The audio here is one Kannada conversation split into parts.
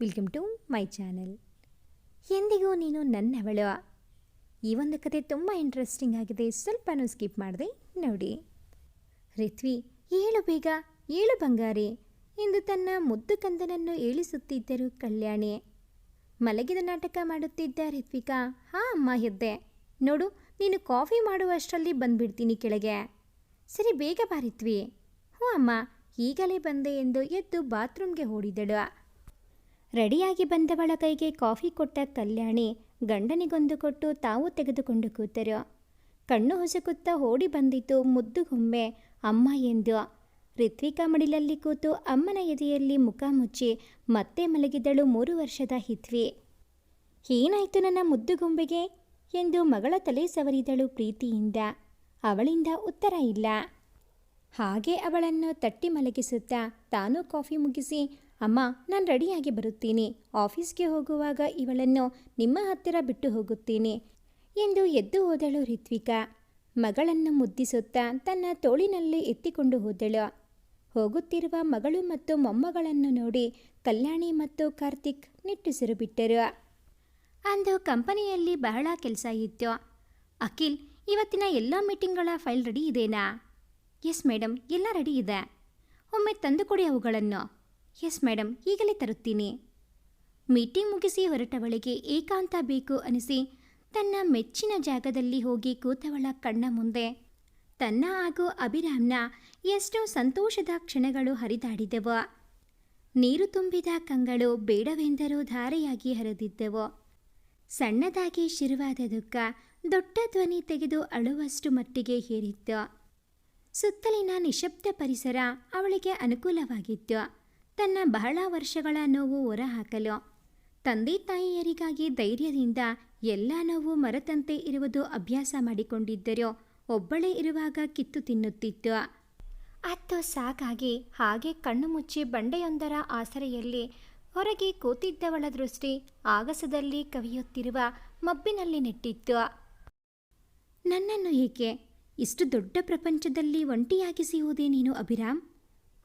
ವೆಲ್ಕಮ್ ಟು ಮೈ ಚಾನೆಲ್ ಎಂದಿಗೂ ನೀನು ನನ್ನವಳು ಈ ಒಂದು ಕತೆ ತುಂಬ ಇಂಟ್ರೆಸ್ಟಿಂಗ್ ಆಗಿದೆ. ಸ್ವಲ್ಪನೂ ಸ್ಕಿಪ್ ಮಾಡಿದೆ ನೋಡಿ. ರಿತ್ವಿ, ಏಳು ಬೇಗ, ಏಳು ಬಂಗಾರಿ ಎಂದು ತನ್ನ ಮುದ್ದು ಕಂದನನ್ನು ಏಳಿಸುತ್ತಿದ್ದರು ಕಲ್ಯಾಣಿ. ಮಲಗಿದ ನಾಟಕ ಮಾಡುತ್ತಿದ್ದ ರಿತ್ವಿಕಾ, ಹಾ, ಅಮ್ಮ, ಎದ್ದೆ. ನೋಡು, ನೀನು ಕಾಫಿ ಮಾಡುವಷ್ಟರಲ್ಲಿ ಬಂದ್ಬಿಡ್ತೀನಿ ಕೆಳಗೆ. ಸರಿ, ಬೇಗ ಬಾರಿತ್ವಿ ಹ್ಞೂ, ಅಮ್ಮ. ಈಗಲೇ ಬಂದೆ ಎಂದು ಎದ್ದು ಬಾತ್ರೂಮ್ಗೆ ಓಡಿದಳು. ರೆಡಿಯಾಗಿ ಬಂದವಳ ಕೈಗೆ ಕಾಫಿ ಕೊಟ್ಟ ಕಲ್ಯಾಣಿ ಗಂಡನಿಗೊಂದು ಕೊಟ್ಟು ತಾವು ತೆಗೆದುಕೊಂಡು ಕೂತರು. ಕಣ್ಣು ಹೊಸಕುತ್ತಾ ಓಡಿ ಬಂದಿತು ಮುದ್ದುಗೊಮ್ಮೆ ಅಮ್ಮ ಎಂದು. ಋತ್ವಿಕಾ ಮಡಿಲಲ್ಲಿ ಕೂತು ಅಮ್ಮನ ಎದೆಯಲ್ಲಿ ಮುಖ ಮುಚ್ಚಿ ಮತ್ತೆ ಮಲಗಿದಳು ಮೂರು ವರ್ಷದ ಹಿತ್ವಿ. ಏನಾಯ್ತು ನನ್ನ ಮುದ್ದುಗೊಂಬೆಗೆ ಎಂದು ಮಗಳ ತಲೆ ಸವರಿದಳು ಪ್ರೀತಿಯಿಂದ. ಅವಳಿಂದ ಉತ್ತರ ಇಲ್ಲ. ಹಾಗೆ ಅವಳನ್ನು ತಟ್ಟಿ ಮಲಗಿಸುತ್ತಾ ತಾನು ಕಾಫಿ ಮುಗಿಸಿ ಅಮ್ಮ, ನಾನು ರೆಡಿಯಾಗಿ ಬರುತ್ತೀನಿ. ಆಫೀಸ್ಗೆ ಹೋಗುವಾಗ ಇವಳನ್ನು ನಿಮ್ಮ ಹತ್ತಿರ ಬಿಟ್ಟು ಹೋಗುತ್ತೀನಿ ಎಂದು ಎದ್ದು ಹೋದಳು ರಿತ್ವಿಕಾ. ಮಗಳನ್ನು ಮುದ್ದಿಸುತ್ತಾ ತನ್ನ ತೋಳಿನಲ್ಲಿ ಎತ್ತಿಕೊಂಡು ಹೋದಳು. ಹೋಗುತ್ತಿರುವ ಮಗಳು ಮತ್ತು ಮೊಮ್ಮಗಳನ್ನು ನೋಡಿ ಕಲ್ಯಾಣಿ ಮತ್ತು ಕಾರ್ತಿಕ್ ನಿಟ್ಟುಸಿರು ಬಿಟ್ಟರು. ಅಂದು ಕಂಪನಿಯಲ್ಲಿ ಬಹಳ ಕೆಲಸ ಇತ್ತು. ಅಖಿಲ್, ಇವತ್ತಿನ ಎಲ್ಲ ಮೀಟಿಂಗ್ಗಳ ಫೈಲ್ ರೆಡಿ ಇದೆನಾ? ಎಸ್ ಮೇಡಮ್ ಎಲ್ಲ ರೆಡಿ ಇದೆ. ಒಮ್ಮೆ ತಂದುಕೊಡಿ ಅವುಗಳನ್ನು. ಎಸ್ ಮೇಡಮ್ ಈಗಲೇ ತರುತ್ತೀನಿ. ಮೀಟಿಂಗ್ ಮುಗಿಸಿ ಹೊರಟವಳಿಗೆ ಏಕಾಂತ ಬೇಕು ಅನಿಸಿ ತನ್ನ ಮೆಚ್ಚಿನ ಜಾಗದಲ್ಲಿ ಹೋಗಿ ಕೂತವಳ ಕಣ್ಣ ಮುಂದೆ. ತನ್ನ ಹಾಗೂ ಅಭಿರಾಮ್ನ ಎಷ್ಟೋ ಸಂತೋಷದ ಕ್ಷಣಗಳು ಹರಿದಾಡಿದವು. ನೀರು ತುಂಬಿದ ಕಂಗಳು ಬೇಡವೆಂದರೂ ಧಾರೆಯಾಗಿ ಹರಿದಿದ್ದವು. ಸಣ್ಣದಾಗಿ ಶಿರುವಾದ ದುಃಖ ದೊಡ್ಡ ಧ್ವನಿ ತೆಗೆದು ಅಳುವಷ್ಟು ಮಟ್ಟಿಗೆ ಹೇರಿತ್ತು. ಸುತ್ತಲಿನ ನಿಶಬ್ದ ಪರಿಸರ ಅವಳಿಗೆ ಅನುಕೂಲವಾಗಿತ್ತು. ತನ್ನ ಬಹಳ ವರ್ಷಗಳ ನೋವು ಹೊರಹಾಕಲು. ತಂದೆ ತಾಯಿಯರಿಗಾಗಿ ಧೈರ್ಯದಿಂದ ಎಲ್ಲ ನೋವು ಮರೆತಂತೆ ಇರುವುದು ಅಭ್ಯಾಸ ಮಾಡಿಕೊಂಡಿದ್ದರೋ. ಒಬ್ಬಳೇ ಇರುವಾಗ ಕಿತ್ತು ತಿನ್ನುತ್ತಿತ್ತು. ಅತ್ತು ಸಾಕಾಗಿ ಹಾಗೆ ಕಣ್ಣು ಮುಚ್ಚಿ ಬಂಡೆಯೊಂದರ ಆಸರೆಯಲ್ಲಿ ಹೊರಗೆ ಕೂತಿದ್ದವಳ ದೃಷ್ಟಿ ಆಗಸದಲ್ಲಿ ಕವಿಯುತ್ತಿರುವ ಮಬ್ಬಿನಲ್ಲಿ ನೆಟ್ಟಿತ್ತು. ನನ್ನನ್ನು ಏಕೆ? ಇಷ್ಟು ದೊಡ್ಡ ಪ್ರಪಂಚದಲ್ಲಿ ಒಂಟಿಯಾಗಿಸಿಯುವುದೇ ನೀನು ಅಭಿರಾಮ್?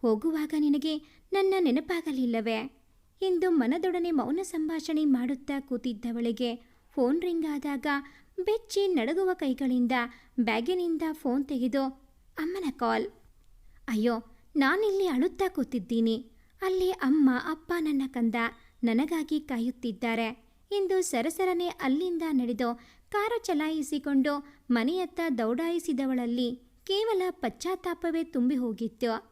ಹೋಗುವಾಗ ನಿನಗೆ ನನ್ನ ನೆನಪಾಗಲಿಲ್ಲವೇ? ಎಂದು ಮನದೊಡನೆ ಮೌನ ಸಂಭಾಷಣೆ ಮಾಡುತ್ತಾ ಕೂತಿದ್ದವಳಿಗೆ ಫೋನ್ ರಿಂಗ್ ಆದಾಗ ಬೆಚ್ಚಿ ನಡಗುವ ಕೈಗಳಿಂದ ಬ್ಯಾಗಿನಿಂದ ಫೋನ್ ತೆಗೆದು, ಅಮ್ಮನ ಕಾಲ್. ಅಯ್ಯೋ, ನಾನಿಲ್ಲಿ ಅಳುತ್ತಾ ಕೂತಿದ್ದೀನಿ. ಅಲ್ಲಿ ಅಮ್ಮ, ಅಪ್ಪ ನನ್ನ ಕಂದ ನನಗಾಗಿ ಕಾಯುತ್ತಿದ್ದಾರೆ. ಎಂದು ಸರಸರನೆ ಅಲ್ಲಿಂದ ನಡೆದು ಕಾರು ಚಲಾಯಿಸಿಕೊಂಡು ಮನೆಯತ್ತ ದೌಡಾಯಿಸಿದವಳಲ್ಲಿ ಕೇವಲ ಪಶ್ಚಾತ್ತಾಪವೇ ತುಂಬಿ ಹೋಗಿತ್ತು.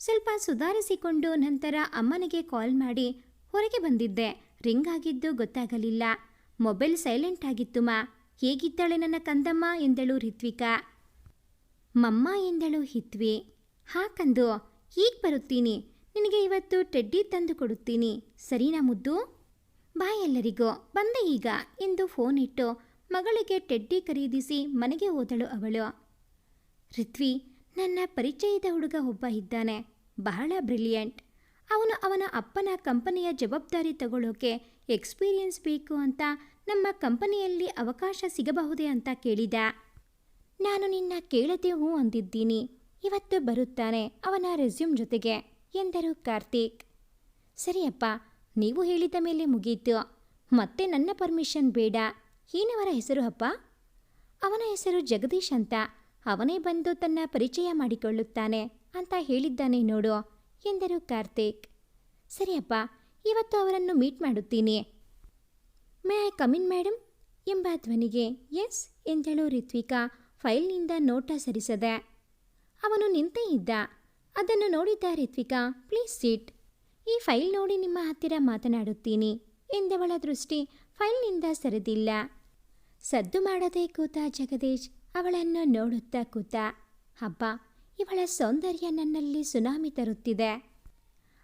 ಸ್ವಲ್ಪ ಸುಧಾರಿಸಿಕೊಂಡು ನಂತರ ಅಮ್ಮನಿಗೆ ಕಾಲ್ ಮಾಡಿ ಹೊರಗೆ ಬಂದಿದ್ದೆ. ರಿಂಗ್ ಆಗಿದ್ದು ಗೊತ್ತಾಗಲಿಲ್ಲ. ಮೊಬೈಲ್ ಸೈಲೆಂಟ್ ಆಗಿತ್ತು ಮಾ. ಹೇಗಿದ್ದಾಳೆ ನನ್ನ ಕಂದಮ್ಮ? ಎಂದಳು ರಿತ್ವಿಕಾ. ಮಮ್ಮ ಎಂದಳು ಹಿತ್ವಿ. ಹಾ ಕಂದು ಈಗ ಬರುತ್ತೀನಿ. ನಿನಗೆ ಇವತ್ತು ಟೆಡ್ಡಿ ತಂದು ಕೊಡುತ್ತೀನಿ. ಸರಿನಾ ಮುದ್ದು? ಬಾಯ್ ಎಲ್ಲರಿಗೂ. ಬಂದೆ ಈಗ ಎಂದು ಫೋನ್ ಇಟ್ಟು ಮಗಳಿಗೆ ಟೆಡ್ಡಿ ಖರೀದಿಸಿ ಮನೆಗೆ ಹೋದಳು ಅವಳು. ರಿತ್ವಿ, ನನ್ನ ಪರಿಚಯದ ಹುಡುಗ ಒಬ್ಬ ಇದ್ದಾನೆ. ಬಹಳ ಬ್ರಿಲಿಯಂಟ್. ಅವನು ಅವನ ಅಪ್ಪನ ಕಂಪನಿಯ ಜವಾಬ್ದಾರಿ ತಗೊಳ್ಳೋಕೆ ಎಕ್ಸ್ಪೀರಿಯನ್ಸ್ ಬೇಕು ಅಂತ ನಮ್ಮ ಕಂಪನಿಯಲ್ಲಿ ಅವಕಾಶ ಸಿಗಬಹುದೇ ಅಂತ ಕೇಳಿದ. ನಾನು ನಿನ್ನ ಕೇಳದೆ ಹೂ ಅಂದಿದ್ದೀನಿ. ಇವತ್ತು ಬರುತ್ತಾನೆ ಅವನ ರೆಸ್ಯೂಮ್ ಜೊತೆಗೆ ಎಂದರು ಕಾರ್ತಿಕ್. ಸರಿಯಪ್ಪ ನೀವು ಹೇಳಿದ ಮೇಲೆ ಮುಗೀತು. ಮತ್ತೆ ನನ್ನ ಪರ್ಮಿಷನ್ ಬೇಡ. ಏನವರ ಹೆಸರು ಅಪ್ಪ? ಅವನ ಹೆಸರು ಜಗದೀಶ್ ಅಂತ. ಅವನೇ ಬಂದು ತನ್ನ ಪರಿಚಯ ಮಾಡಿಕೊಳ್ಳುತ್ತಾನೆ. ಅಂತ ಹೇಳಿದ್ದಾನೆ ನೋಡು ಎಂದರು ಕಾರ್ತಿಕ್. ಸರಿಯಪ್ಪ ಇವತ್ತು ಅವರನ್ನು meet ಮಾಡುತ್ತೀನಿ. May I come in madam ಎಂಬ ಧ್ವನಿಗೆ ಎಸ್ ಎಂದಳು ರಿತ್ವಿಕಾ ಫೈಲ್ನಿಂದ ನೋಟ ಸರಿಸದೆ. ಅವನು ನಿಂತೇ ಇದ್ದ. ಅದನ್ನು ನೋಡಿದ್ದ ರಿತ್ವಿಕಾ, ಪ್ಲೀಸ್ ಸೀಟ್. ಈ ಫೈಲ್ ನೋಡಿ ನಿಮ್ಮ ಹತ್ತಿರ ಮಾತನಾಡುತ್ತೀನಿ, ಎಂದವಳ ದೃಷ್ಟಿ ಫೈಲ್ನಿಂದ ಸರಿದಿಲ್ಲ. ಸದ್ದು ಮಾಡದೆ ಕೂತ ಜಗದೀಶ್ ಅವಳನ್ನು ನೋಡುತ್ತಾ ಕೂತ ಹಬ್ಬ ಇವಳ ಸೌಂದರ್ಯ ನನ್ನಲ್ಲಿ ಸುನಾಮಿ ತರುತ್ತಿದೆ.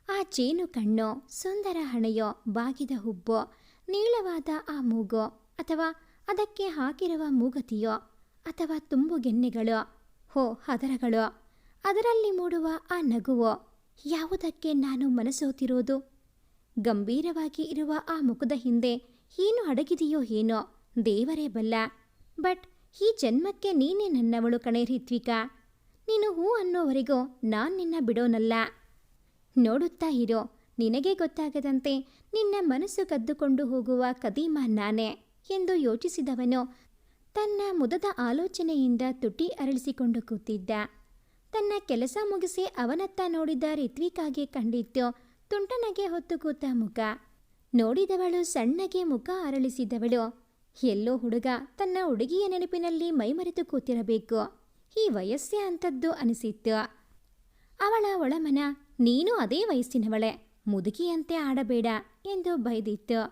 ಆ ಚೇನು ಕಣ್ಣೋ, ಸುಂದರ ಹಣೆಯೋ, ಬಾಗಿದ ಹುಬ್ಬೋ, ನೀಳವಾದ ಆ ಮೂಗೋ ಅಥವಾ ಅದಕ್ಕೆ ಹಾಕಿರುವ ಮೂಗತಿಯೋ ಅಥವಾ ತುಂಬುಗೆನ್ನೆಗಳು ಹೋ, ಹದರಗಳೋ, ಅದರಲ್ಲಿ ಮೂಡುವ ಆ ನಗುವೋ, ಯಾವುದಕ್ಕೆ ನಾನು ಮನಸೋತಿರೋದು? ಗಂಭೀರವಾಗಿ ಇರುವ ಆ ಮುಖದ ಹಿಂದೆ ಏನು ಅಡಗಿದೆಯೋ ಏನೋ, ದೇವರೇ ಬಲ್ಲ. ಬಟ್ ಈ ಜನ್ಮಕ್ಕೆ ನೀನೇ ನನ್ನವಳು ಕಣೆ ರಿತ್ವಿಕಾ. ನೀನು ಹೂ ಅನ್ನೋವರೆಗೂ ನಾನು ನಿನ್ನ ಬಿಡೋನಲ್ಲ. ನೋಡುತ್ತಾ ಇರೋ, ನಿನಗೆ ಗೊತ್ತಾಗದಂತೆ ನಿನ್ನ ಮನಸ್ಸು ಕದ್ದುಕೊಂಡು ಹೋಗುವ ಕದೀಮ ನಾನೇ ಎಂದು ಯೋಚಿಸಿದವನು ತನ್ನ ಮುದದ ಆಲೋಚನೆಯಿಂದ ತುಟಿ ಅರಳಿಸಿಕೊಂಡು ಕೂತಿದ್ದ. ತನ್ನ ಕೆಲಸ ಮುಗಿಸಿ ಅವನತ್ತ ನೋಡಿದ ರಿತ್ವಿಕಾಗೆ ಕಂಡಿತ್ತು ತುಂಟನಗೆ ಹೊತ್ತು ಕೂತ ಮುಖ. ನೋಡಿದವಳು ಸಣ್ಣಗೆ ಮುಖ ಅರಳಿಸಿದವಳು. ಎಲ್ಲೋ ಹುಡುಗ ತನ್ನ ಹುಡುಗಿಯ ನೆನಪಿನಲ್ಲಿ ಮೈಮರೆತು ಕೂತಿರಬೇಕು. ಈ ವಯಸ್ಸೇ ಅಂಥದ್ದು ಅನಿಸಿತ್ತು. ಅವಳ ಒಳಮನ, ನೀನು ಅದೇ ವಯಸ್ಸಿನವಳೆ, ಮುದುಕಿಯಂತೆ ಆಡಬೇಡ ಎಂದು ಬೈದಿತ್ತು.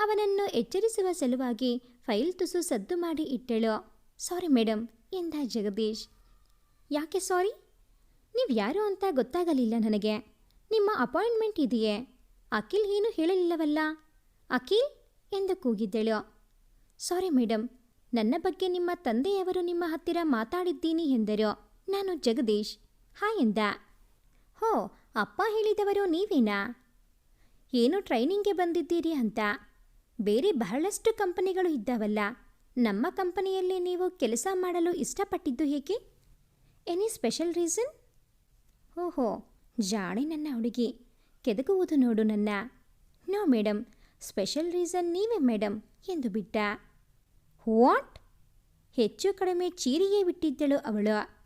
ಅವನನ್ನು ಎಚ್ಚರಿಸುವ ಸಲುವಾಗಿ ಫೈಲ್ ತುಸು ಸದ್ದು ಮಾಡಿ ಇಟ್ಟಳು. ಸಾರಿ ಮೇಡಮ್ ಎಂದ ಜಗದೀಶ್. ಯಾಕೆ ಸಾರಿ? ನೀವು ಯಾರು ಅಂತ ಗೊತ್ತಾಗಲಿಲ್ಲ ನನಗೆ. ನಿಮ್ಮ ಅಪಾಯಿಂಟ್ಮೆಂಟ್ ಇದೆಯೇ? ಅಖಿಲ್ ಏನು ಹೇಳಲಿಲ್ಲವಲ್ಲ? ಅಖಿಲ್? ಎಂದು ಕೂಗಿದ್ದಳು. ಸಾರಿ ಮೇಡಮ್ ನನ್ನ ಬಗ್ಗೆ ನಿಮ್ಮ ತಂದೆಯವರು ನಿಮ್ಮ ಹತ್ತಿರ ಮಾತಾಡಿದ್ದೀನಿ ಎಂದರು. ನಾನು ಜಗದೀಶ್. ಹಾಯ್ ಎಂದ. ಹೋ, ಅಪ್ಪ ಹೇಳಿದವರು ನೀವೇನಾ? ಏನು ಟ್ರೈನಿಂಗ್ಗೆ ಬಂದಿದ್ದೀರಿ ಅಂತ? ಬೇರೆ ಬಹಳಷ್ಟು ಕಂಪನಿಗಳು ಇದ್ದಾವಲ್ಲ. ನಮ್ಮ ಕಂಪನಿಯಲ್ಲಿ ನೀವು ಕೆಲಸ ಮಾಡಲು ಇಷ್ಟಪಟ್ಟಿದ್ದು ಹೇಗೆ? ಎನಿ ಸ್ಪೆಷಲ್ ರೀಸನ್ ಓಹೋ, ಜಾಣೆ ನನ್ನ ಹುಡುಗಿ. ಕೆದಕುವುದು ನೋಡು ನನ್ನ. ನೋ ಮೇಡಮ್ ಸ್ಪೆಷಲ್ ರೀಸನ್ ನೀವೇ ಮೇಡಮ್ ಎಂದು ಬಿಟ್ಟ. ವಾಟ್? ಹೆಚ್ಚು ಕಡಿಮೆ ಚೀರಿಯೇ ಬಿಟ್ಟಿದ್ದಳು ಅವಳು.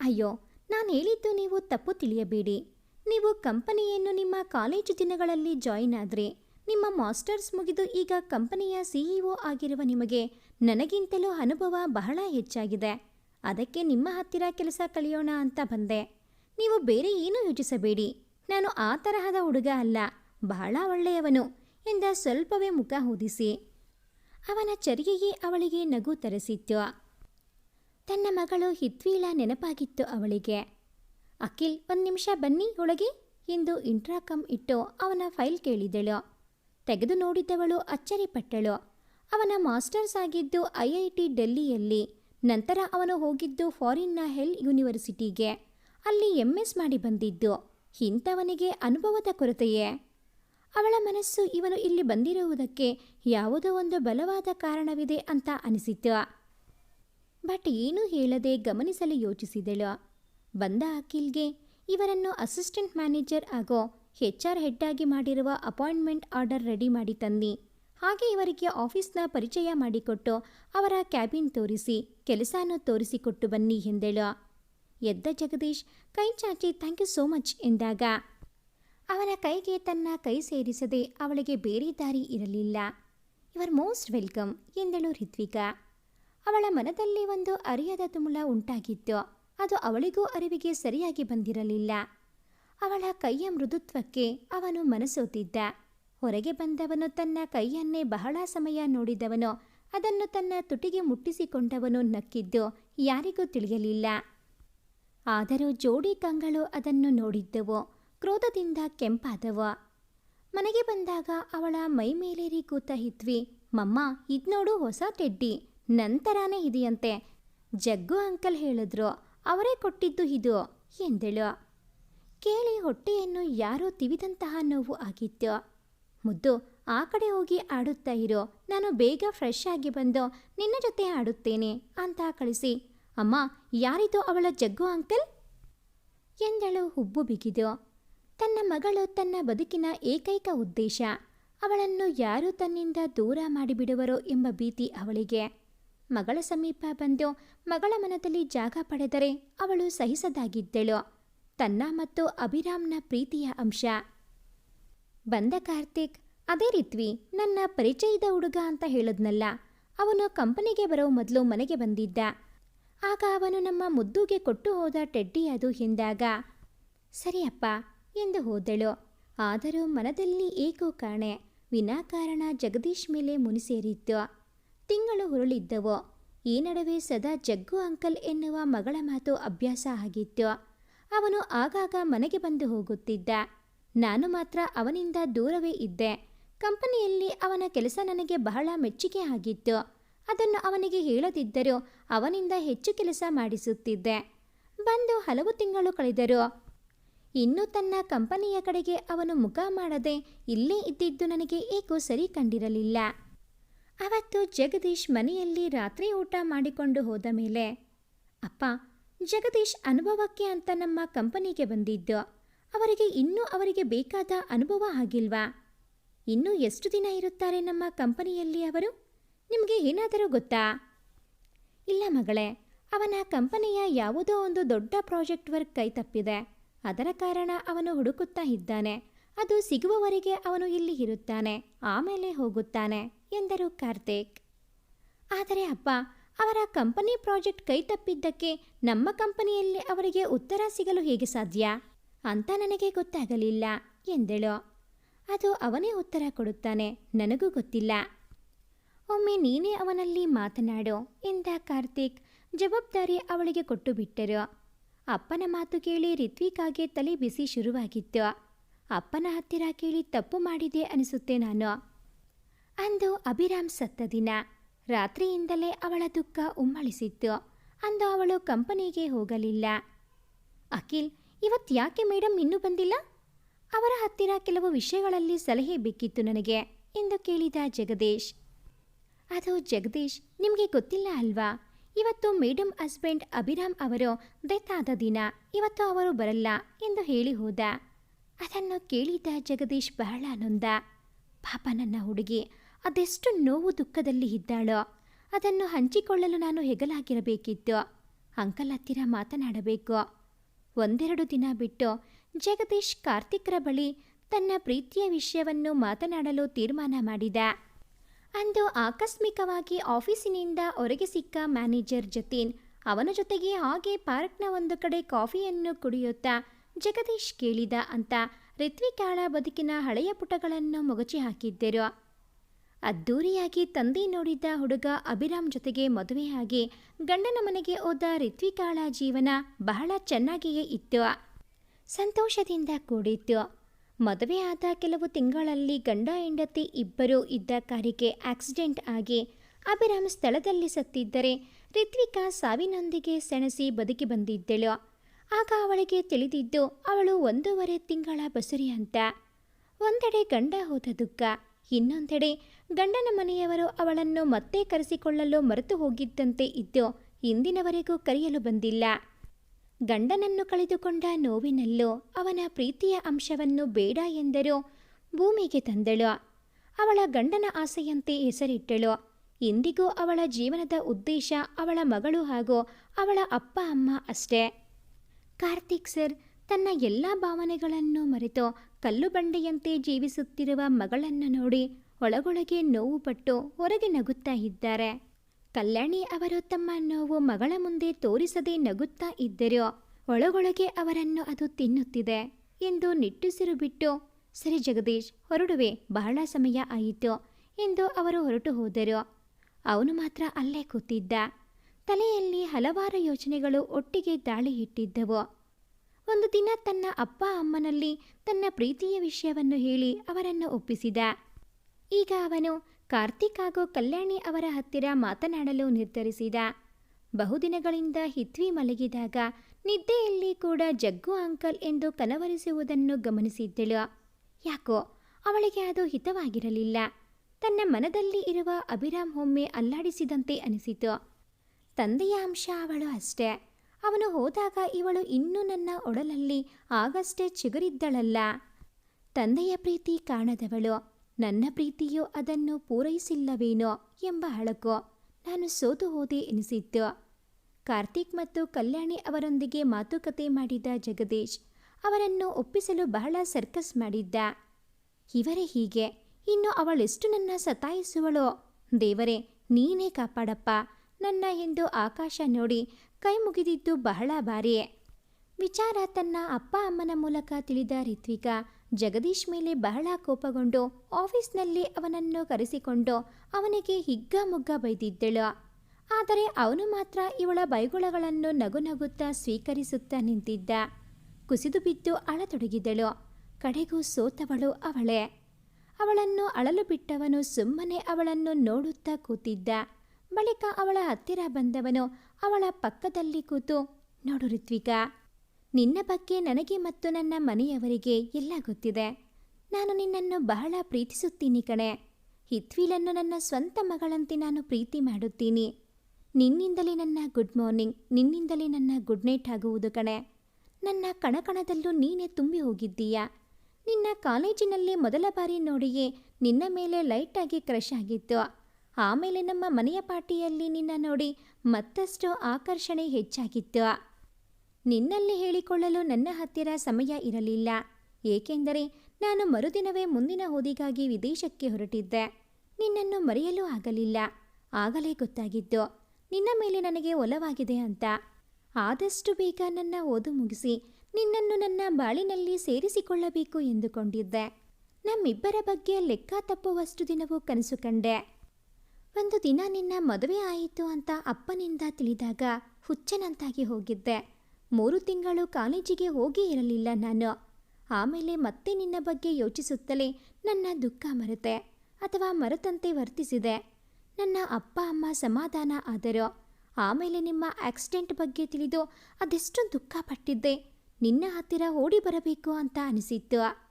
ಅಯ್ಯೋ, ನಾನು ಹೇಳಿದ್ದು ನೀವು ತಪ್ಪು ತಿಳಿಯಬೇಡಿ. ನೀವು ಕಂಪನಿಯನ್ನು ನಿಮ್ಮ ಕಾಲೇಜು ದಿನಗಳಲ್ಲಿ ಜಾಯಿನ್ ಆದರೆ, ನಿಮ್ಮ ಮಾಸ್ಟರ್ಸ್ ಮುಗಿದು ಈಗ ಕಂಪನಿಯ ಸಿಇಒ ಆಗಿರುವ ನಿಮಗೆ ನನಗಿಂತಲೂ ಅನುಭವ ಬಹಳ ಹೆಚ್ಚಾಗಿದೆ. ಅದಕ್ಕೆ ನಿಮ್ಮ ಹತ್ತಿರ ಕೆಲಸ ಕಲಿಯೋಣ ಅಂತ ಬಂದೆ. ನೀವು ಬೇರೆ ಏನೂ ಯೋಚಿಸಬೇಡಿ. ನಾನು ಆ ತರಹದ ಹುಡುಗ ಅಲ್ಲ, ಬಹಳ ಒಳ್ಳೆಯವನು ಎಂದ ಸ್ವಲ್ಪವೇ ಮುಖ ಹೊದಿಸಿ. ಅವನ ಚರ್ಯೆಯೇ ಅವಳಿಗೆ ನಗು ತರಿಸಿತ್ತು. ತನ್ನ ಮಗಳು ಹಿತ್ವೀಳ ನೆನಪಾಗಿತ್ತು ಅವಳಿಗೆ. ಅಖಿಲ್, ಒಂದು ನಿಮಿಷ ಬನ್ನಿ ಒಳಗೆ, ಎಂದು ಇಂಟ್ರಾಕಮ್ ಇಟ್ಟು ಅವನ ಫೈಲ್ ಕೇಳಿದಳು. ತೆಗೆದು ನೋಡಿದ್ದವಳು ಅಚ್ಚರಿಪಟ್ಟಳು. ಅವನ ಮಾಸ್ಟರ್ಸ್ ಆಗಿದ್ದು ಐ ಐ ಟಿ ಡೆಲ್ಲಿಯಲ್ಲಿ. ನಂತರ ಅವನು ಹೋಗಿದ್ದು ಫಾರಿನ್ನ ಹೆಲ್ ಯೂನಿವರ್ಸಿಟಿಗೆ. ಅಲ್ಲಿ ಎಂ ಎಸ್ ಮಾಡಿ ಬಂದಿದ್ದು. ಇಂಥವನಿಗೆ ಅನುಭವದ ಕೊರತೆಯೇ? ಅವಳ ಮನಸ್ಸು ಇವನು ಇಲ್ಲಿ ಬಂದಿರುವುದಕ್ಕೆ ಯಾವುದೋ ಒಂದು ಬಲವಾದ ಕಾರಣವಿದೆ ಅಂತ ಅನಿಸಿತು. ಬಟ್ ಏನೂ ಹೇಳದೆ ಗಮನಿಸಲು ಯೋಚಿಸಿದಳು. ಬಂದ ಅಖಿಲ್ಗೆ ಇವರನ್ನು ಅಸಿಸ್ಟೆಂಟ್ ಮ್ಯಾನೇಜರ್ ಆಗೋ ಹೆಚ್ ಆರ್ ಆಗಿ ಮಾಡಿರುವ ಅಪಾಯಿಂಟ್ಮೆಂಟ್ ಆರ್ಡರ್ ರೆಡಿ ಮಾಡಿ ತನ್ನಿ ಹಾಗೆ ಇವರಿಗೆ ಆಫೀಸ್ನ ಪರಿಚಯ ಮಾಡಿಕೊಟ್ಟು ಅವರ ಕ್ಯಾಬಿನ್ ತೋರಿಸಿ, ಕೆಲಸನೂ ತೋರಿಸಿಕೊಟ್ಟು ಬನ್ನಿ ಎಂದಳು. ಎದ್ದ ಜಗದೀಶ್, ಕೈ ಚಾಚಿ ಥ್ಯಾಂಕ್ ಯು ಸೋ ಮಚ್ ಎಂದಾಗ ಅವನ ಕೈಗೆ ತನ್ನ ಕೈ ಸೇರಿಸದೆ ಅವಳಿಗೆ ಬೇರೆ ದಾರಿ ಇರಲಿಲ್ಲ. ಯುವರ್ ಮೋಸ್ಟ್ ವೆಲ್ಕಮ್ ಎಂದಳು ರಿತ್ವಿಕಾ ಅವಳ ಮನದಲ್ಲಿ ಒಂದು ಅರಿಯದ ತುಮುಲ ಉಂಟಾಗಿತ್ತು. ಅದು ಅವಳಿಗೂ ಅರಿವಿಗೆ ಸರಿಯಾಗಿ ಬಂದಿರಲಿಲ್ಲ. ಅವಳ ಕೈಯ ಮೃದುತ್ವಕ್ಕೆ ಅವನು ಮನಸೋತಿದ್ದ. ಹೊರಗೆ ಬಂದವನು ತನ್ನ ಕೈಯನ್ನೇ ಬಹಳ ಸಮಯ ನೋಡಿದವನು. ಅದನ್ನು ತನ್ನ ತುಟಿಗೆ ಮುಟ್ಟಿಸಿಕೊಂಡವನು ನಕ್ಕಿದ್ದು ಯಾರಿಗೂ ತಿಳಿಯಲಿಲ್ಲ. ಆದರೂ ಜೋಡಿ ಕಂಗಳು ಅದನ್ನು ನೋಡಿದ್ದವು. ಕ್ರೋಧದಿಂದ ಕೆಂಪಾದವ. ಮನೆಗೆ ಬಂದಾಗ ಅವಳ ಮೈ ಮೇಲೇರಿ ಕೂತ ಇದ್ವಿ ಮಮ್ಮ ಇದ್ನೋಡು ಹೊಸ ಟೆಡ್ಡಿ ನಂತರಾನೇ ಇದೆಯಂತೆ. ಜಗ್ಗು ಅಂಕಲ್ ಹೇಳಿದ್ರು, ಅವರೇ ಕೊಟ್ಟಿದ್ದು ಇದು, ಎಂದಳು. ಕೇಳಿ ಹೊಟ್ಟೆಯನ್ನು ಯಾರೋ ತಿವಿದಂತಹ ನೋವು ಆಗಿತ್ತು. ಮುದ್ದು, ಆ ಕಡೆ ಹೋಗಿ ಆಡುತ್ತಾ ಇರೋ, ನಾನು ಬೇಗ ಫ್ರೆಶ್ ಆಗಿ ಬಂದು ನಿನ್ನ ಜೊತೆ ಆಡುತ್ತೇನೆ, ಅಂತ ಕಳಿಸಿ. ಅಮ್ಮ, ಯಾರಿದು ಅವಳ ಜಗ್ಗು ಅಂಕಲ್? ಎಂದಳು ಹುಬ್ಬು ಬಿಗಿದು. ತನ್ನ ಮಗಳು ತನ್ನ ಬದುಕಿನ ಏಕೈಕ ಉದ್ದೇಶ. ಅವಳನ್ನು ಯಾರು ತನ್ನಿಂದ ದೂರ ಮಾಡಿಬಿಡುವರೋ ಎಂಬ ಭೀತಿ ಅವಳಿಗೆ. ಮಗಳ ಸಮೀಪ ಬಂದು ಮಗಳ ಮನದಲ್ಲಿ ಜಾಗ ಪಡೆದರೆ ಅವಳು ಸಹಿಸದಾಗಿದ್ದಳು. ತನ್ನ ಮತ್ತು ಅಭಿರಾಮ್ನ ಪ್ರೀತಿಯ ಅಂಶ. ಬಂದ ಕಾರ್ತಿಕ್, ಅದೇ ರೀತಿ ನನ್ನ ಪರಿಚಯದ ಹುಡುಗ ಅಂತ ಹೇಳದ್ನಲ್ಲ. ಅವನು ಕಂಪನಿಗೆ ಬರೋ ಮೊದಲು ಮನೆಗೆ ಬಂದಿದ್ದ. ಆಗ ಅವನು ನಮ್ಮ ಮುದ್ದುಗೆ ಕೊಟ್ಟು ಹೋದ ಟೆಡ್ಡಿ ಅದು ಹಿಂದಾಗ ಸರಿಯಪ್ಪ ಎಂದು ಹೋದಳು. ಆದರೂ ಮನದಲ್ಲಿ ಏಕೋ ಕಾಣೆ, ವಿನಾಕಾರಣ ಜಗದೀಶ್ ಮೇಲೆ ಮುನಿಸೇರಿತ್ತು. ತಿಂಗಳು ಹುರುಳಿದ್ದವು. ಈ ನಡುವೆ ಸದಾ ಜಗ್ಗು ಅಂಕಲ್ ಎನ್ನುವ ಮಗಳ ಮಾತು ಅಭ್ಯಾಸ ಆಗಿತ್ತು. ಅವನು ಆಗಾಗ ಮನೆಗೆ ಬಂದು ಹೋಗುತ್ತಿದ್ದ. ನಾನು ಮಾತ್ರ ಅವನಿಂದ ದೂರವೇ ಇದ್ದೆ. ಕಂಪನಿಯಲ್ಲಿ ಅವನ ಕೆಲಸ ನನಗೆ ಬಹಳ ಮೆಚ್ಚುಗೆ ಆಗಿತ್ತು. ಅದನ್ನು ಅವನಿಗೆ ಹೇಳದಿದ್ದರೂ ಅವನಿಂದ ಹೆಚ್ಚು ಕೆಲಸ ಮಾಡಿಸುತ್ತಿದ್ದೆ. ಬಂದು ಹಲವು ತಿಂಗಳು ಕಳೆದರು. ಇನ್ನು ತನ್ನ ಕಂಪನಿಯ ಕಡೆಗೆ ಅವನು ಮುಖ ಮಾಡದೆ ಇಲ್ಲೇ ಇದ್ದಿದ್ದು ನನಗೆ ಏಕೋ ಸರಿ ಕಂಡಿರಲಿಲ್ಲ. ಅವತ್ತು ಜಗದೀಶ್ ಮನೆಯಲ್ಲಿ ರಾತ್ರಿ ಊಟ ಮಾಡಿಕೊಂಡು ಹೋದ ಮೇಲೆ, ಅಪ್ಪ, ಜಗದೀಶ್ ಅನುಭವಕ್ಕೆ ಅಂತ ನಮ್ಮ ಕಂಪನಿಗೆ ಬಂದಿದ್ದು, ಅವರಿಗೆ ಇನ್ನೂ ಅವರಿಗೆ ಬೇಕಾದ ಅನುಭವ ಆಗಿಲ್ವಾ? ಇನ್ನೂ ಎಷ್ಟು ದಿನ ಇರುತ್ತಾರೆ ನಮ್ಮ ಕಂಪನಿಯಲ್ಲಿ ಅವರು? ನಿಮಗೆ ಏನಾದರೂ ಗೊತ್ತಾ? ಇಲ್ಲ ಮಗಳೇ, ಅವನ ಕಂಪನಿಯ ಯಾವುದೋ ಒಂದು ದೊಡ್ಡ ಪ್ರಾಜೆಕ್ಟ್ ವರ್ಕ್ ಕೈ ತಪ್ಪಿದೆ ಅದರ ಕಾರಣ ಅವನು ಹುಡುಕುತ್ತಾ ಇದ್ದಾನೆ. ಅದು ಸಿಗುವವರೆಗೆ ಅವನು ಇಲ್ಲಿ ಇರುತ್ತಾನೆ. ಆಮೇಲೆ ಹೋಗುತ್ತಾನೆ ಎಂದರು ಕಾರ್ತಿಕ್. ಆದರೆ ಅಪ್ಪ, ಅವರ ಕಂಪನಿ ಪ್ರಾಜೆಕ್ಟ್ ಕೈ ತಪ್ಪಿದ್ದಕ್ಕೆ ನಮ್ಮ ಕಂಪನಿಯಲ್ಲಿ ಅವರಿಗೆ ಉತ್ತರ ಸಿಗಲು ಹೇಗೆ ಸಾಧ್ಯ? ಅಂತ ನನಗೆ ಗೊತ್ತಾಗಲಿಲ್ಲ ಎಂದಳು. ಅದು ಅವನೇ ಉತ್ತರ ಕೊಡುತ್ತಾನೆ, ನನಗೂ ಗೊತ್ತಿಲ್ಲ. ಒಮ್ಮೆ ನೀನೇ ಅವನಲ್ಲಿ ಮಾತನಾಡು ಎಂದ ಕಾರ್ತಿಕ್. ಜವಾಬ್ದಾರಿ ಅವಳಿಗೆ ಕೊಟ್ಟು ಬಿಟ್ಟರು ಅಪ್ಪನ ಮಾತು ಕೇಳಿ ರಿತ್ವಿಕಾಗೆ ತಲೆ ಬಿಸಿ ಶುರುವಾಗಿತ್ತು. ಅಪ್ಪನ ಹತ್ತಿರ ಕೇಳಿ ತಪ್ಪು ಮಾಡಿದೆ ಅನಿಸುತ್ತೆ ನಾನು. ಅಂದು ಅಭಿರಾಮ್ ಸತ್ತ ದಿನ. ರಾತ್ರಿಯಿಂದಲೇ ಅವಳ ದುಃಖ ಉಮ್ಮಳಿಸಿತ್ತು. ಅಂದು ಅವಳು ಕಂಪನಿಗೆ ಹೋಗಲಿಲ್ಲ. ಅಖಿಲ್ ಇವತ್ತು ಯಾಕೆ ಮೇಡಮ್ ಇನ್ನೂ ಬಂದಿಲ್ಲ? ಅವರ ಹತ್ತಿರ ಕೆಲವು ವಿಷಯಗಳಲ್ಲಿ ಸಲಹೆ ಬೇಕಿತ್ತು ನನಗೆ ಎಂದು ಕೇಳಿದ ಜಗದೀಶ್. ಅದು ಜಗದೀಶ್, ನಿಮಗೆ ಗೊತ್ತಿಲ್ಲ ಅಲ್ವಾ? ಇವತ್ತು ಮೇಡಮ್ ಹಸ್ಬೆಂಡ್ ಅಭಿರಾಮ್ ಅವರು ಡೆತ್ ಆದ ದಿನ. ಇವತ್ತು ಅವರು ಬರಲ್ಲ ಎಂದು ಹೇಳಿ ಹೋದ. ಅದನ್ನು ಕೇಳಿದ ಜಗದೀಶ್ ಬಹಳ ನೊಂದ. ಪಾಪ ನನ್ನ ಹುಡುಗಿ, ಅದೆಷ್ಟು ನೋವು ದುಃಖದಲ್ಲಿ ಇದ್ದಾಳೋ. ಅದನ್ನು ಹಂಚಿಕೊಳ್ಳಲು ನಾನು ಹೆಗಲಾಗಿರಬೇಕಿತ್ತು. ಅಂಕಲ್ ಹತ್ತಿರ ಮಾತನಾಡಬೇಕು. ಒಂದೆರಡು ದಿನ ಬಿಟ್ಟು ಜಗದೀಶ್ ಕಾರ್ತಿಕ್ರ ಬಳಿ ತನ್ನ ಪ್ರೀತಿಯ ವಿಷಯವನ್ನು ಮಾತನಾಡಲು ತೀರ್ಮಾನ ಮಾಡಿದ. ಅಂದು ಆಕಸ್ಮಿಕವಾಗಿ ಆಫೀಸಿನಿಂದ ಹೊರಗೆ ಸಿಕ್ಕ ಮ್ಯಾನೇಜರ್ ಜತೀನ್ ಅವನ ಜೊತೆಗೆ ಹಾಗೆ ಪಾರ್ಕ್ನ ಒಂದು ಕಡೆ ಕಾಫಿಯನ್ನು ಕುಡಿಯುತ್ತಾ ಜಗದೀಶ್ ಕೇಳಿದ ಅಂತ ರಿತ್ವಿಕಾಳ ಬದುಕಿನ ಹಳೆಯ ಪುಟಗಳನ್ನು ಮೊಗಚಿ ಹಾಕಿದ್ದರು. ಅದ್ದೂರಿಯಾಗಿ ತಂದೆ ನೋಡಿದ್ದ ಹುಡುಗ ಅಭಿರಾಮ್ ಜೊತೆಗೆ ಮದುವೆಯಾಗಿ ಗಂಡನ ಮನೆಗೆ ಹೋದ ರಿತ್ವಿಕಾಳ ಜೀವನ ಬಹಳ ಚೆನ್ನಾಗಿಯೇ ಇತ್ತು. ಸಂತೋಷದಿಂದ ಕೂಡಿತ್ತು. ಮದುವೆ ಆದ ಕೆಲವು ತಿಂಗಳಲ್ಲಿ ಗಂಡ ಹೆಂಡತಿ ಇಬ್ಬರೂ ಇದ್ದ ಕಾರಿಗೆ ಆಕ್ಸಿಡೆಂಟ್ ಆಗಿ ಅಭಿರಾಮ್ ಸ್ಥಳದಲ್ಲಿ ಸತ್ತಿದ್ದರೆ ರಿತ್ವಿಕಾ ಸಾವಿನೊಂದಿಗೆ ಸೆಣಸಿ ಬದುಕಿ ಬಂದಿದ್ದಳು. ಆಗ ಅವಳಿಗೆ ತಿಳಿದಿದ್ದು, ಅವಳು ಒಂದೂವರೆ ತಿಂಗಳ ಬಸುರಿ ಅಂತ ಒಂದೆಡೆ ಗಂಡ ಹೋದ ದುಃಖ. ಇನ್ನೊಂದೆಡೆ ಗಂಡನ ಮನೆಯವರು ಅವಳನ್ನು ಮತ್ತೆ ಕರೆಸಿಕೊಳ್ಳಲು ಮರೆತು ಹೋಗಿದ್ದಂತೆ ಇದ್ದು, ಇಂದಿನವರೆಗೂ ಕರೆಯಲು ಬಂದಿಲ್ಲ. ಗಂಡನನ್ನು ಕಳೆದುಕೊಂಡ ನೋವಿನಲ್ಲೂ ಅವನ ಪ್ರೀತಿಯ ಅಂಶವನ್ನು ಬೇಡ ಎಂದರೂ. ಭೂಮಿಗೆ ತಂದಳು. ಅವಳ ಗಂಡನ ಆಸೆಯಂತೆ ಹೆಸರಿಟ್ಟಳು. ಇಂದಿಗೂ ಅವಳ ಜೀವನದ ಉದ್ದೇಶ ಅವಳ ಮಗಳು ಹಾಗೂ ಅವಳ ಅಪ್ಪ ಅಮ್ಮ ಅಷ್ಟೇ. ಕಾರ್ತಿಕ್ ಸರ್ ತನ್ನ ಎಲ್ಲ ಭಾವನೆಗಳನ್ನು ಮರೆತು ಕಲ್ಲು ಬಂಡೆಯಂತೆ ಜೀವಿಸುತ್ತಿರುವ ಮಗಳನ್ನು ನೋಡಿ ಒಳಗೊಳಗೆ ನೋವು ಪಟ್ಟು ಹೊರಗೆ ನಗುತ್ತಾ ಇದ್ದಾರೆ. ಕಲ್ಯಾಣಿ ಅವರು ತಮ್ಮ ನೋವು ಮಗಳ ಮುಂದೆ ತೋರಿಸದೆ ನಗುತ್ತಾ ಇದ್ದರು ಒಳಗೊಳಗೆ ಅವರನ್ನು ಅದು ತಿನ್ನುತ್ತಿದೆ ಎಂದು ನಿಟ್ಟುಸಿರು ಬಿಟ್ಟು, ಸರಿ ಜಗದೀಶ್, ಹೊರಡುವೆ, ಬಹಳ ಸಮಯ ಆಯಿತು ಎಂದು ಅವರು ಹೊರಟು ಹೋದರು. ಅವನು ಮಾತ್ರ ಅಲ್ಲೇ ಕೂತಿದ್ದ. ತಲೆಯಲ್ಲಿ ಹಲವಾರು ಯೋಚನೆಗಳು ಒಟ್ಟಿಗೆ ದಾಳಿ ಇಟ್ಟಿದ್ದವು. ಒಂದು ದಿನ ತನ್ನ ಅಪ್ಪ ಅಮ್ಮನಲ್ಲಿ ತನ್ನ ಪ್ರೀತಿಯ ವಿಷಯವನ್ನು ಹೇಳಿ ಅವರನ್ನು ಒಪ್ಪಿಸಿದ. ಈಗ ಅವನು ಕಾರ್ತಿಕ್ ಹಾಗೂ ಕಲ್ಯಾಣಿ ಅವರ ಹತ್ತಿರ ಮಾತನಾಡಲು ನಿರ್ಧರಿಸಿದ. ಬಹುದಿನಗಳಿಂದ ಹಿತ್ವಿ ಮಲಗಿದಾಗ ನಿದ್ದೆಯಲ್ಲಿ ಕೂಡ ಜಗ್ಗು ಅಂಕಲ್ ಎಂದು ಕನವರಿಸುವುದನ್ನು ಗಮನಿಸಿದ್ದಳು. ಯಾಕೋ, ಅವಳಿಗೆ ಅದು ಹಿತವಾಗಿರಲಿಲ್ಲ. ತನ್ನ ಮನದಲ್ಲಿ ಇರುವ ಅಭಿರಾಮ್ ಒಮ್ಮೆ ಅಲ್ಲಾಡಿಸಿದಂತೆ ಅನಿಸಿತು. ತಂದೆಯ ಅಂಶ ಅವಳು ಅಷ್ಟೇ. ಅವನು ಹೋದಾಗ ಇವಳು ಇನ್ನೂ ನನ್ನ ಒಡಲಲ್ಲಿ ಆಗಷ್ಟೇ ಚಿಗುರಿದ್ದಳಲ್ಲ. ತಂದೆಯ ಪ್ರೀತಿ ಕಾಣದವಳು. ನನ್ನ ಪ್ರೀತಿಯು ಅದನ್ನು ಪೂರೈಸಿಲ್ಲವೇನೋ ಎಂಬ ಹಳಕು ನಾನು ಸೋತು ಹೋದೆ ಎನಿಸಿತ್ತು. ಕಾರ್ತಿಕ್ ಮತ್ತು ಕಲ್ಯಾಣಿ ಅವರೊಂದಿಗೆ ಮಾತುಕತೆ ಮಾಡಿದ ಜಗದೀಶ್ ಅವರನ್ನು ಒಪ್ಪಿಸಲು ಬಹಳ ಸರ್ಕಸ್ ಮಾಡಿದ್ದ. ಇವರೇ ಹೀಗೆ, ಇನ್ನು ಅವಳೆಷ್ಟು ನನ್ನ ಸತಾಯಿಸುವಳೋ? ದೇವರೇ, ನೀನೇ ಕಾಪಾಡಪ್ಪ, ನನ್ನ ಎಂದು ಆಕಾಶ ನೋಡಿ ಕೈ ಮುಗಿದಿದ್ದು ಬಹಳ ಬಾರಿ ವಿಚಾರ ತನ್ನ ಅಪ್ಪ ಅಮ್ಮನ ಮೂಲಕ ತಿಳಿದ ರಿತ್ವಿಕಾ ಜಗದೀಶ್ ಮೇಲೆ ಬಹಳ ಕೋಪಗೊಂಡು ಆಫೀಸ್ನಲ್ಲಿ ಅವನನ್ನು ಕರೆಸಿಕೊಂಡು ಅವನಿಗೆ ಹಿಗ್ಗಾಮುಗ್ಗ ಬೈದಿದ್ದಳು. ಆದರೆ ಅವನು ಮಾತ್ರ ಇವಳ ಬೈಗುಳಗಳನ್ನು ನಗು ನಗುತ್ತಾ ಸ್ವೀಕರಿಸುತ್ತಾ ನಿಂತಿದ್ದ. ಕುಸಿದು ಬಿದ್ದು ಅಳತೊಡಗಿದಳು. ಕಡೆಗೂ ಸೋತವಳು ಅವಳೇ. ಅವಳನ್ನು ಅಳಲು ಬಿಟ್ಟವನು ಸುಮ್ಮನೆ ಅವಳನ್ನು ನೋಡುತ್ತಾ ಕೂತಿದ್ದ. ಬಳಿಕ ಅವಳ ಹತ್ತಿರ ಬಂದವನು ಅವಳ ಪಕ್ಕದಲ್ಲಿ ಕೂತು, ನೋಡು ರಿತ್ವಿಕಾ ನಿನ್ನ ಬಗ್ಗೆ ನನಗೆ ಮತ್ತು ನನ್ನ ಮನೆಯವರಿಗೆ ಎಲ್ಲ ಗೊತ್ತಿದೆ. ನಾನು ನಿನ್ನನ್ನು ಬಹಳ ಪ್ರೀತಿಸುತ್ತೀನಿ ಕಣೆ. ಹಿತ್ವಿಲನ್ನು ನನ್ನ ಸ್ವಂತ ಮಗಳಂತೆ ನಾನು ಪ್ರೀತಿ ಮಾಡುತ್ತೀನಿ. ನಿನ್ನಿಂದಲೇ ನನ್ನ ಗುಡ್ ಮಾರ್ನಿಂಗ್ ನಿನ್ನಿಂದಲೇ ನನ್ನ ಗುಡ್ ನೈಟ್ ಆಗುವುದು ಕಣೆ. ನನ್ನ ಕಣಕಣದಲ್ಲೂ ನೀನೇ ತುಂಬಿ ಹೋಗಿದ್ದೀಯ? ನಿನ್ನ ಕಾಲೇಜಿನಲ್ಲಿ ಮೊದಲ ಬಾರಿ ನೋಡಿಯೇ ನಿನ್ನ ಮೇಲೆ ಲೈಟಾಗಿ ಕ್ರಶ್ ಆಗಿತ್ತು ಆಮೇಲೆ ನಮ್ಮ ಮನೆಯ ಪಾರ್ಟಿಯಲ್ಲಿ ನಿನ್ನ ನೋಡಿ ಮತ್ತಷ್ಟು ಆಕರ್ಷಣೆ ಹೆಚ್ಚಾಗಿತ್ತು. ನಿನ್ನಲ್ಲಿ ಹೇಳಿಕೊಳ್ಳಲು ನನ್ನ ಹತ್ತಿರ ಸಮಯ ಇರಲಿಲ್ಲ. ಏಕೆಂದರೆ ನಾನು ಮರುದಿನವೇ ಮುಂದಿನ ಓದಿಗಾಗಿ ವಿದೇಶಕ್ಕೆ ಹೊರಟಿದ್ದೆ. ನಿನ್ನನ್ನು ಮರೆಯಲು ಆಗಲಿಲ್ಲ. ಆಗಲೇ ಗೊತ್ತಾಗಿದ್ದು ನಿನ್ನ ಮೇಲೆ ನನಗೆ ಒಲವಾಗಿದೆ ಅಂತ. ಆದಷ್ಟು ಬೇಗ ನನ್ನ ಓದು ಮುಗಿಸಿ ನಿನ್ನನ್ನು ನನ್ನ ಬಾಳಿನಲ್ಲಿ ಸೇರಿಸಿಕೊಳ್ಳಬೇಕು ಎಂದುಕೊಂಡಿದ್ದೆ. ನಮ್ಮಿಬ್ಬರ ಬಗ್ಗೆ ಲೆಕ್ಕ ತಪ್ಪುವಷ್ಟು ದಿನವೂ ಕನಸು ಕಂಡೆ. ಒಂದು ದಿನ ನಿನ್ನ ಮದುವೆ ಆಯಿತು ಅಂತ ಅಪ್ಪನಿಂದ ತಿಳಿದಾಗ ಹುಚ್ಚನಂತಾಗಿ ಹೋಗಿದ್ದೆ. ಮೂರು ತಿಂಗಳು ಕಾಲೇಜಿಗೆ ಹೋಗೇ ಇರಲಿಲ್ಲ ನಾನು. ಆಮೇಲೆ ಮತ್ತೆ ನಿನ್ನ ಬಗ್ಗೆ ಯೋಚಿಸುತ್ತಲೇ ನನ್ನ ದುಃಖ ಮರೆತೆ ಅಥವಾ ಮರೆತಂತೆ ವರ್ತಿಸಿದೆ. ನನ್ನ ಅಪ್ಪ, ಅಮ್ಮ ಸಮಾಧಾನ ಆದರು ಆಮೇಲೆ ನಿಮ್ಮ ಆಕ್ಸಿಡೆಂಟ್ ಬಗ್ಗೆ ತಿಳಿದು ಅದೆಷ್ಟು ದುಃಖ ಪಟ್ಟಿದ್ದೆ. ನಿನ್ನ ಹತ್ತಿರ ಓಡಿ ಬರಬೇಕು ಅಂತ ಅನಿಸಿತ್ತು.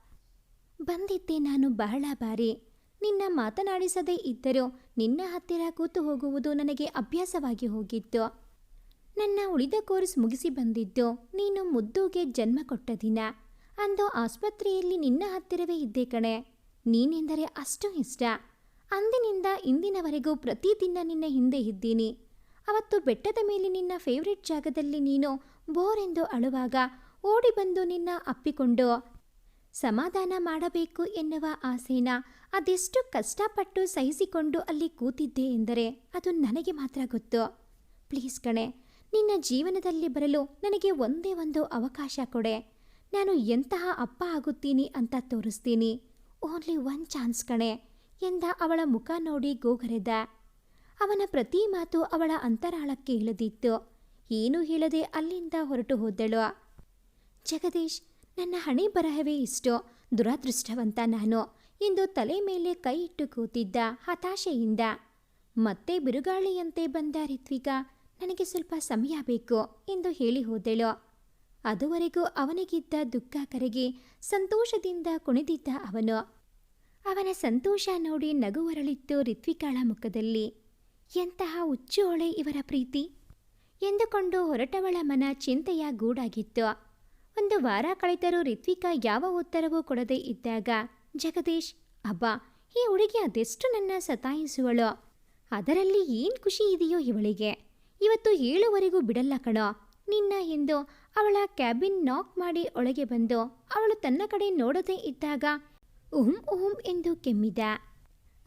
ಬಂದಿದ್ದೆ ನಾನು ಬಹಳ ಬಾರಿ. ನಿನ್ನ ಮಾತನಾಡಿಸದೇ ಇದ್ದರೂ ನಿನ್ನ ಹತ್ತಿರ ಕೂತು ಹೋಗುವುದು ನನಗೆ ಅಭ್ಯಾಸವಾಗಿ ಹೋಗಿತ್ತು. ನನ್ನ ಉಳಿದ ಕೋರ್ಸ್ ಮುಗಿಸಿ ಬಂದಿದ್ದು ನೀನು ಮುದ್ದುಗೆ ಜನ್ಮ ಕೊಟ್ಟ ದಿನ. ಅಂದು ಆಸ್ಪತ್ರೆಯಲ್ಲಿ ನಿನ್ನ ಹತ್ತಿರವೇ ಇದ್ದೆ ಕಣೆ. ನೀನೆಂದರೆ ಅಷ್ಟು ಇಷ್ಟ. ಅಂದಿನಿಂದ ಇಂದಿನವರೆಗೂ ಪ್ರತಿದಿನ ನಿನ್ನ ಹಿಂದೆ ಇದ್ದೀನಿ. ಅವತ್ತು ಬೆಟ್ಟದ ಮೇಲೆ ನಿನ್ನ ಫೇವ್ರೆಟ್ ಜಾಗದಲ್ಲಿ ನೀನು ಬೋರೆಂದು ಅಳುವಾಗ ಓಡಿ ಬಂದು ನಿನ್ನ ಅಪ್ಪಿಕೊಂಡು, ಸಮಾಧಾನ ಮಾಡಬೇಕು ಎನ್ನುವ ಆಸೆನ ಅದೆಷ್ಟು ಕಷ್ಟಪಟ್ಟು ಸಹಿಸಿಕೊಂಡು ಅಲ್ಲಿ ಕೂತಿದ್ದೆ ಎಂದರೆ ಅದು ನನಗೆ ಮಾತ್ರ ಗೊತ್ತು. ಪ್ಲೀಸ್ ಕಣೆ ನಿನ್ನ ಜೀವನದಲ್ಲಿ ಬರಲು ನನಗೆ ಒಂದೇ ಒಂದು ಅವಕಾಶ ಕೊಡೆ. ನಾನು ಎಂತಹ ಅಪ್ಪ ಆಗುತ್ತೀನಿ ಅಂತ ತೋರಿಸ್ತೀನಿ. ಓನ್ಲಿ ಒನ್ ಚಾನ್ಸ್ ಕಣೆ, ಎಂದ ಅವಳ ಮುಖ ನೋಡಿ ಗೋಗರೆದ. ಅವನ ಪ್ರತಿ ಮಾತು ಅವಳ ಅಂತರಾಳಕ್ಕೆ ಇಳಿದಿತ್ತು. ಏನೂ ಹೇಳದೆ ಅಲ್ಲಿಂದ ಹೊರಟು ಹೋದಳು. ಜಗದೀಶ್, ನನ್ನ ಹಣೆ ಬರಹವೇ ಇಷ್ಟು, ದುರದೃಷ್ಟವಂತ ನಾನು, ಎಂದು ತಲೆ ಮೇಲೆ ಕೈ ಇಟ್ಟು ಕೂತಿದ್ದ ಹತಾಶೆಯಿಂದ. ಮತ್ತೆ ಬಿರುಗಾಳಿಯಂತೆ ಬಂದ ರಿತ್ವಿಕಾ ನನಗೆ ಸ್ವಲ್ಪ ಸಮಯ ಬೇಕು ಎಂದು ಹೇಳಿ ಹೋದಳು. ಅದುವರೆಗೂ ಅವನಿಗಿದ್ದ ದುಃಖ ಕರಗಿ ಸಂತೋಷದಿಂದ ಕುಣಿದಿದ್ದ ಅವನು. ಅವನ ಸಂತೋಷ ನೋಡಿ ನಗುವರಳಿತ್ತು ರಿತ್ವಿಕಾಳ ಮುಖದಲ್ಲಿ. ಎಂತಹ ಹುಚ್ಚೋಳೆ ಇವರ ಪ್ರೀತಿ! ಎಂದುಕೊಂಡು ಹೊರಟವಳ ಮನ ಚಿಂತೆಯ ಗೂಡಾಗಿತ್ತು. ಒಂದು ವಾರ ಕಳೆದರೂ ರಿತ್ವಿಕಾ ಯಾವ ಉತ್ತರವೂ ಕೊಡದೇ ಇದ್ದಾಗ, ಜಗದೀಶ್, ಅಬ್ಬಾ, ಈ ಹುಡುಗಿ ಅದೆಷ್ಟು ನನ್ನ ಸತಾಯಿಸುವಳೋ? ಅದರಲ್ಲಿ ಏನು ಖುಷಿ ಇದೆಯೋ ಇವಳಿಗೆ? ಇವತ್ತು ಏಳುವರೆಗೂ ಬಿಡಲ್ಲ ಕಣ. ನಿನ್ನ ಎಂದು ಅವಳ ಕ್ಯಾಬಿನ್ ನಾಕ್ ಮಾಡಿ ಒಳಗೆ ಬಂದು ಅವಳು ತನ್ನ ಕಡೆ ನೋಡದೇ ಇದ್ದಾಗ ಉಹುಂ ಉಹುಂ ಎಂದು ಕೆಮ್ಮಿದ.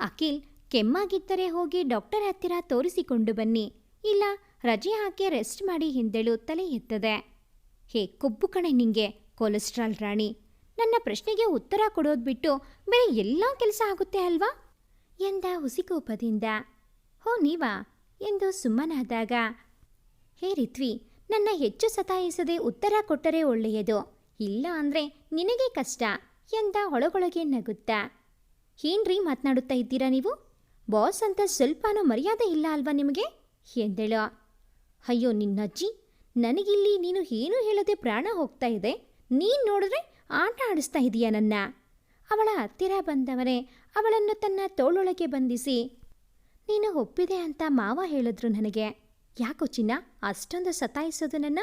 ಅಖಿಲ್ ಕೆಮ್ಮಾಗಿದ್ದರೆ ಹೋಗಿ ಡಾಕ್ಟರ್ ಹತ್ತಿರ ತೋರಿಸಿಕೊಂಡು ಬನ್ನಿ. ಇಲ್ಲ, ರಜೆ ಹಾಕಿ ರೆಸ್ಟ್ ಮಾಡಿ ಹಿಂದೆಳು ತಲೆ ಎತ್ತದೆ. ಹೇ ಕೊಬ್ಬು ಕಣೆ ನಿಂಗೆ, ಕೊಲೆಸ್ಟ್ರಾಲ್ ರಾಣಿ. ನನ್ನ ಪ್ರಶ್ನೆಗೆ ಉತ್ತರ ಕೊಡೋದು ಬಿಟ್ಟು ಬೇರೆ ಎಲ್ಲ ಕೆಲಸ ಆಗುತ್ತೆ ಅಲ್ವಾ? ಎಂದ ಹುಸಿಕೋಪದಿಂದ. ಹೋ ನೀವಾ ಎಂದು ಸುಮ್ಮನಾದಾಗ, ಹೇ ರಿತ್ವಿ, ನನ್ನ ಹೆಚ್ಚು ಸತಾಯಿಸದೆ ಉತ್ತರ ಕೊಟ್ಟರೆ ಒಳ್ಳೆಯದು. ಇಲ್ಲ ಅಂದ್ರೆ ನಿನಗೆ ಕಷ್ಟ ಎಂದ ಒಳಗೊಳಗೆ ನಗುತ್ತಾ, ಏನ್ರಿ ಮಾತನಾಡುತ್ತಾ ಇದ್ದೀರಾ ನೀವು? ಬಾಸ್ ಅಂತ ಸ್ವಲ್ಪನೂ ಮರ್ಯಾದೆ ಇಲ್ಲ ಅಲ್ವಾ ನಿಮಗೆ? ಎಂದಳು. ಅಯ್ಯೋ ನಿನ್ನಜ್ಜಿ ನನಗಿಲ್ಲಿ ನೀನು ಏನೂ ಹೇಳದೆ ಪ್ರಾಣ ಹೋಗ್ತಾ ಇದೆ. ನೀನ್ ನೋಡಿದ್ರೆ ಆಟ ಆಡಿಸ್ತಾ ಇದೀಯ ನನ್ನ? ಅವಳ ಹತ್ತಿರ ಬಂದವನೇ ಅವಳನ್ನು ತನ್ನ ತೋಳೊಳಗೆ ಬಂಧಿಸಿ ನೀನು ಒಪ್ಪಿದೆ ಅಂತ ಮಾವ ಹೇಳಿದ್ರು ನನಗೆ. ಯಾಕೋ ಚಿನ್ನ, ಅಷ್ಟೊಂದು ಸತಾಯಿಸೋದು ನನ್ನ?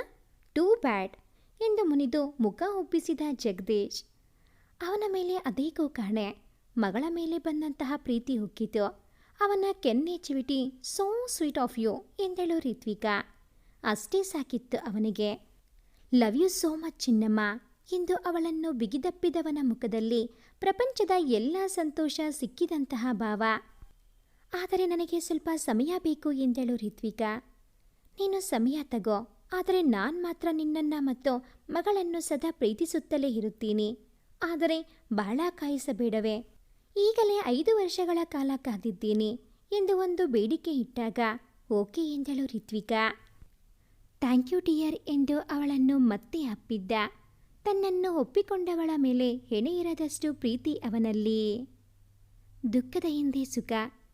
ಟೂ ಬ್ಯಾಡ್ ಎಂದು ಮುನಿದು ಮುಖ ಒಪ್ಪಿಸಿದ ಜಗದೀಶ್. ಅವನ ಮೇಲೆ ಅದೇಕೋ ಕಾಣೆ ಮಗಳ ಮೇಲೆ ಬಂದಂತಹ ಪ್ರೀತಿ ಹುಕ್ಕಿತು. ಅವನ ಕೆನ್ನೆ ಚಿವಿಟಿ ಸೋ ಸ್ವೀಟ್ ಆಫ್ ಯು ಎಂದಳು ರಿತ್ವಿಕಾ. ಅಷ್ಟೇ ಸಾಕಿತ್ತು ಅವನಿಗೆ. ಲವ್ ಯು ಸೋ ಮಚ್ ಚಿನ್ನಮ್ಮ, ಎಂದು ಅವಳನ್ನು ಬಿಗಿದಪ್ಪಿದವನ ಮುಖದಲ್ಲಿ ಪ್ರಪಂಚದ ಎಲ್ಲ ಸಂತೋಷ ಸಿಕ್ಕಿದಂತಹ ಭಾವ. ಆದರೆ ನನಗೆ ಸ್ವಲ್ಪ ಸಮಯ ಬೇಕು ಎಂದಳು ರಿತ್ವಿಕಾ. ನೀನು ಸಮಯ ತಗೋ, ಆದರೆ ನಾನು ಮಾತ್ರ ನಿನ್ನನ್ನು ಮತ್ತು ಮಗಳನ್ನು ಸದಾ ಪ್ರೀತಿಸುತ್ತಲೇ ಇರುತ್ತೀನಿ. ಆದರೆ ಬಹಳ ಕಾಯಿಸಬೇಡವೆ. ಈಗಲೇ ಐದು ವರ್ಷಗಳ ಕಾಲ ಕಾದಿದ್ದೀನಿ ಎಂದು ಒಂದು ಬೇಡಿಕೆ ಇಟ್ಟಾಗ, ಓಕೆ ಎಂದಳು ರಿತ್ವಿಕಾ. ಥ್ಯಾಂಕ್ ಯು ಡಿಯರ್ ಎಂದು ಅವಳನ್ನು ಮತ್ತೆ ಅಪ್ಪಿದ್ದ. ತನ್ನನ್ನು ಒಪ್ಪಿಕೊಂಡವಳ ಮೇಲೆ ಹೆಣೆ ಇರದಷ್ಟು ಪ್ರೀತಿ ಅವನಲ್ಲಿ. ದುಃಖದ ಹಿಂದೆ ಸುಖ